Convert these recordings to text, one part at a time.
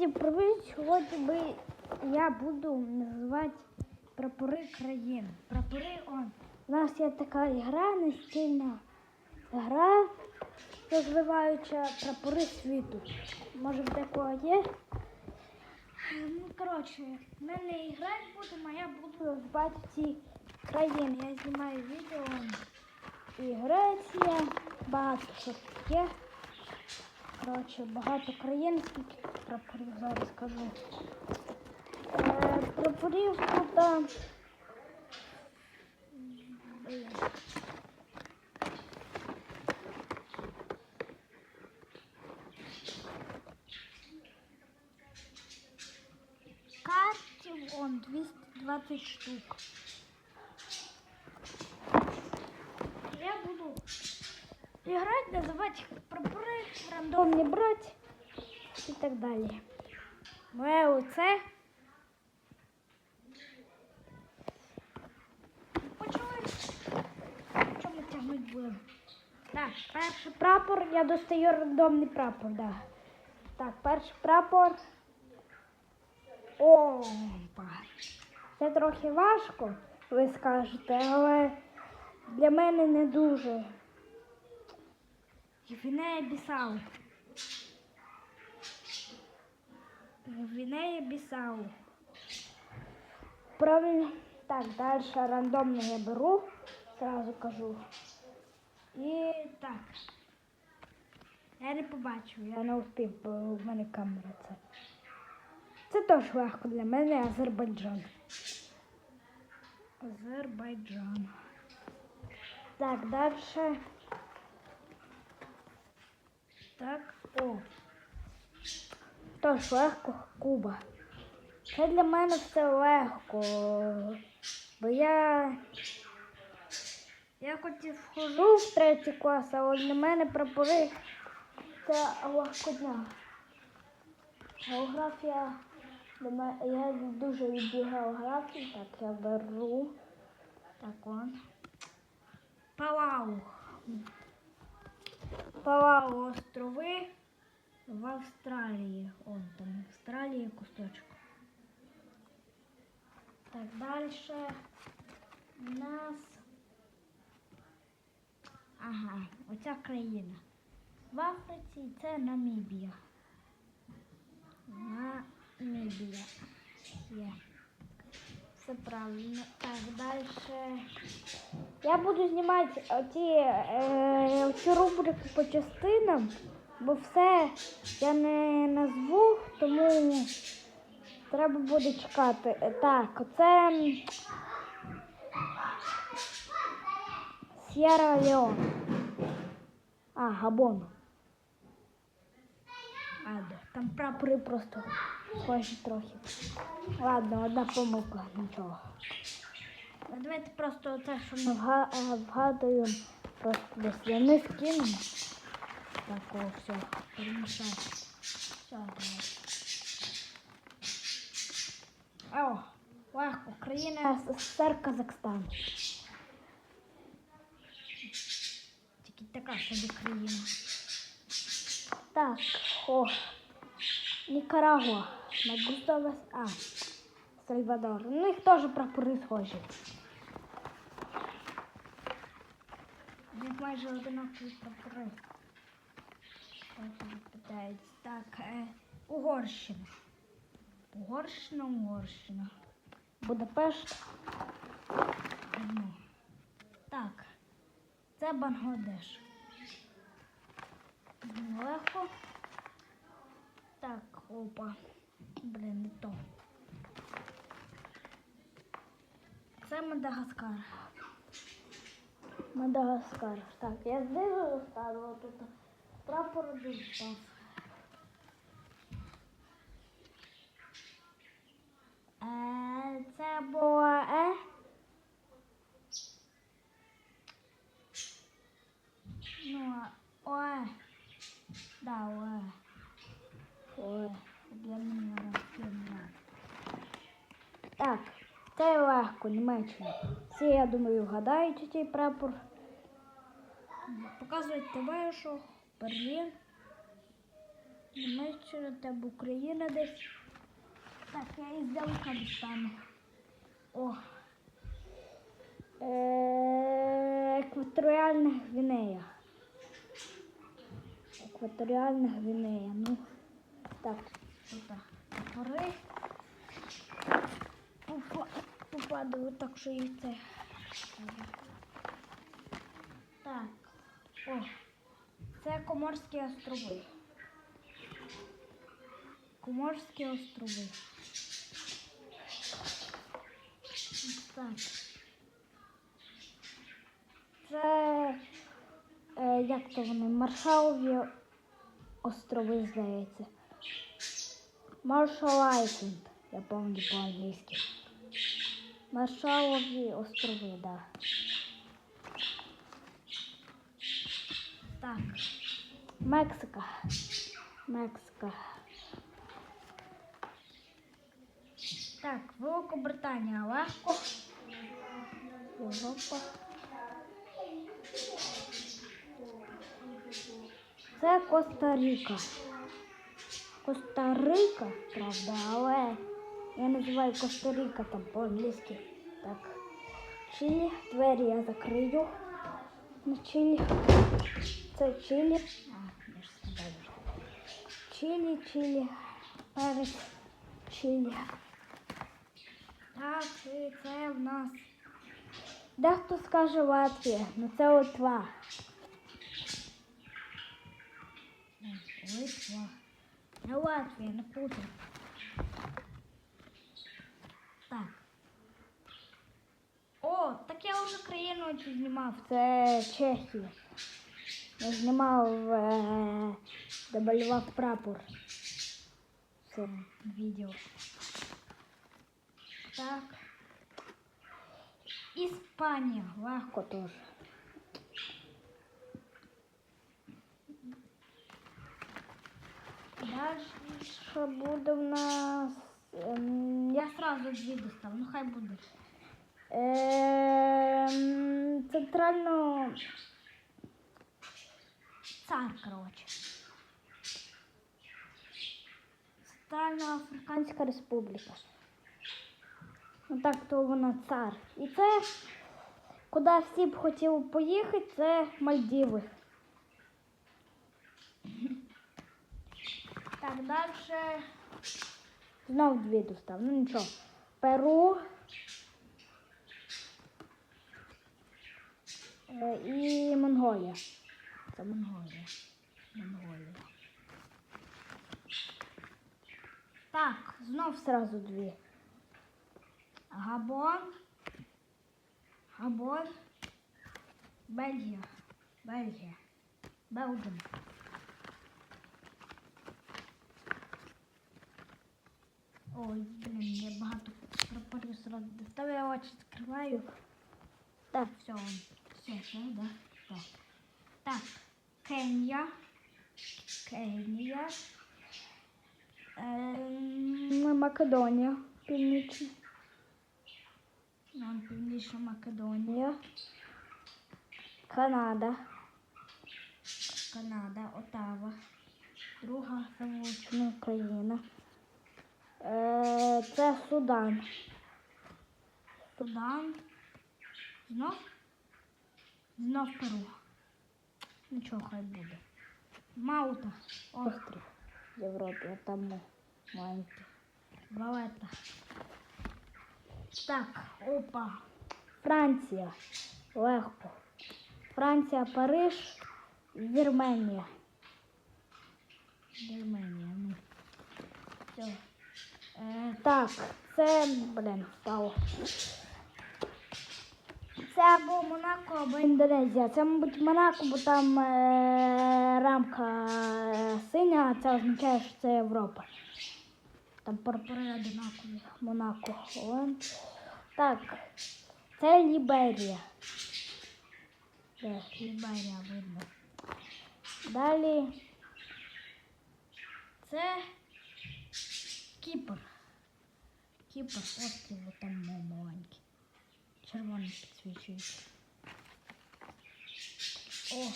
Всім привіт! Сьогодні ми, я буду називати прапори країн. Прапори он. У нас є така гра настільна гра, розвиваюча прапори світу. Може в такого є? Ну, коротше, в мене і грати будемо, а я буду розвивати ці країни. Я знімаю відео. І Греція, багато що є. Коротше, багато країн, прапорів зараз скажу. Е, прапорів тут. Картів он 220 штук. Я буду играть, называть прапори, рандомні брати і так далі. Моє оце. Почали. Ми тягнуть будемо? Так, перший прапор, я достаю рандомний прапор, да. Так, перший прапор. Опа. Це трохи важко, ви скажете, але для мене не дуже. Гвінея Бісау. Гвінея Бісау. Правильно. Так, далі рандомно я беру, зразу кажу. І так. Я не побачив, я не успів, бо в мене камера це. Це теж легко для мене Азербайджан. Азербайджан. Так, далі. Так, о. Тож легко Куба. Це для мене все легко. Бо я. Я хоч і вхожу в третій клас, але для мене прапори це легкодня. Географія. Для мене, я дуже люблю географію. Так, я беру. Так он. Палау. Палау острови в Австралії. Он там Австралія кусочок. Так, далі у нас. Ага, оця країна. В Африці це Намібія. Намібія. Є. Все правильно. Так, далі. Я буду знімати оці, е, цю рубрику по частинам, бо все я не назву, тому треба буде чекати. Е, Так, оце Сєра Леон. А, Габон. Ладно, там прапори просто схожі трохи. Ладно, одна помилка, нічого. Ну, Давайте просто оце, що ми е, вгадуємо, просто десь я не скину. Так, о, все, перемішати. Все, давай. О, легко, країна СССР Казахстан. Тільки така собі країна. Так, о, Нікарагуа. Магустовес, а, Сальвадор. Ну, їх теж прапори схожі. Них майже одинакові прапори. Питають. Так, е, Угорщина. Угорщина, Угорщина. Будапешт. Так. Це Бангладеш. Легко. Так, опа. Блін, не то. Це Мадагаскар. Мадагаскар. Так, я знизу оставила тут прапор впав. Е, Це було Е. Ну, а Да, Ое. Ое. Для мене розкинула. Так, це легко, Німеччина. Всі, я думаю, вгадають цей прапор. Показують тебе, що Берлін. Німеччина, там Україна десь. Так, я і здалека дістану. О. Е, Екваторіальна Гвінея. Екваторіальна Гвінея. Ну, так, тут топори. Попа- Попадаю так, що і це. Так. О. Це Коморські острови. Коморські острови. Так. Це е, як то вони? Маршалові острови, здається. Маршал Айленд, я пам'ятаю по-англійськи. Маршалові острови. Да. Так. Мексика. Мексика. Так, Великобританія легко. Європа. Це Коста-Ріка. Коста-Рика, правда, але я називаю Коста-Рика там по-англійськи. Так. Чилі. Двері я закрию. На Чилі. Це Чилі. А, я ж сказала. Чилі, Чилі. Перець. Чилі. Так, і це в нас. Дехто скаже Латвія, ну це Литва. Литва. Не Латвія, не путай. Так. О, так я вже країну цю знімав. Це Чехія. Я знімав, е, де малював прапор. Це відео. Так. Іспанія. Легко теж. Далі що буде в нас? Ем, я сразу дві достав, ну хай буде. Ем, центрально цар, коротше. Центральноафриканська республіка. Ну так, то вона цар. І це, куди всі б хотіли поїхати, це Мальдіви. Так, далі. Знов дві достав. Ну нічого. Перу. Е, І Монголія. Це Монголія. Монголія. Так, знов сразу дві. Габон. Габон. Бельгія. Бельгія. Белгія. Ой, блін, я багато прапорів сразу достав, я очі закриваю. Так, все, все, все, да, так. Так, Кенія. Кенія. Ем, Македонія. Північна. Вон Північна Македонія. Канада. Канада, Отава. Друга самотна країна. Е, це Судан. Судан. Знов? Знов Перу. Нічого хай буде. Маута. Острів. Європі, а там ми маленький. Валета. Так, опа. Франція. Легко. Франція, Париж, Вірменія. Вірменія, ну. Все. Так, це, блін, впало. Це або Монако, або Індонезія. Це, мабуть, Монако, бо там е, рамка е, синя, а це означає, що це Європа. Там прапори одинакові. Монако. Вон. Так, це Ліберія. Де? Ліберія видно. Далі. Це Кіпр. Кіпр, острів там маленький. Червоний підсвічується. О!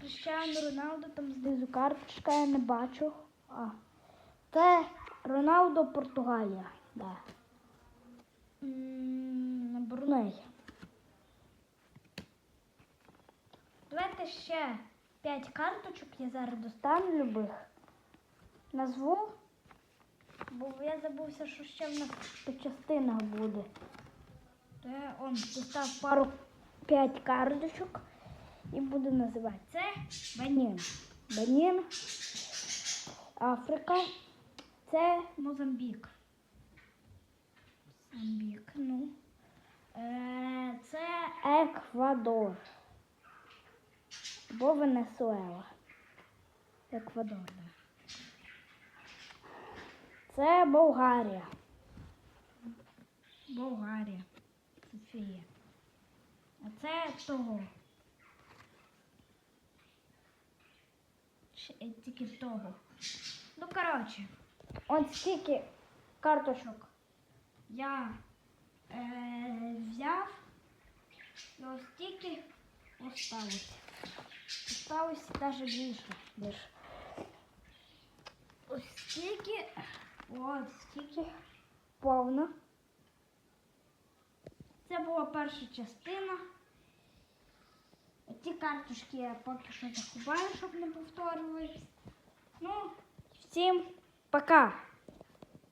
Крещану Роналду, там знизу карточка, я не бачу. А. Це Роналдо Португалія. Да. Бруней. Давайте ще 5 карточок я зараз достану любих. Назву. Бо я забувся, що ще в нас по частинах буде. То я он достав пару 5 карточок і буду називати. Це Банін. Банін. Африка. Це Мозамбік. Мозамбік, ну. Е, це Еквадор. Або Венесуела. Еквадор, да. Це Болгарія. Болгарія. Софія. А це того. Ще, е, Тільки того. Ну, коротше, от стільки карточок я е, взяв. Ось стільки осталось. Осталось навіть більше. більше. Ось стільки. Ось стільки повно. Це була перша частина. Ці карточки я поки що заховаю, щоб не повторюватись. Ну, всім пока!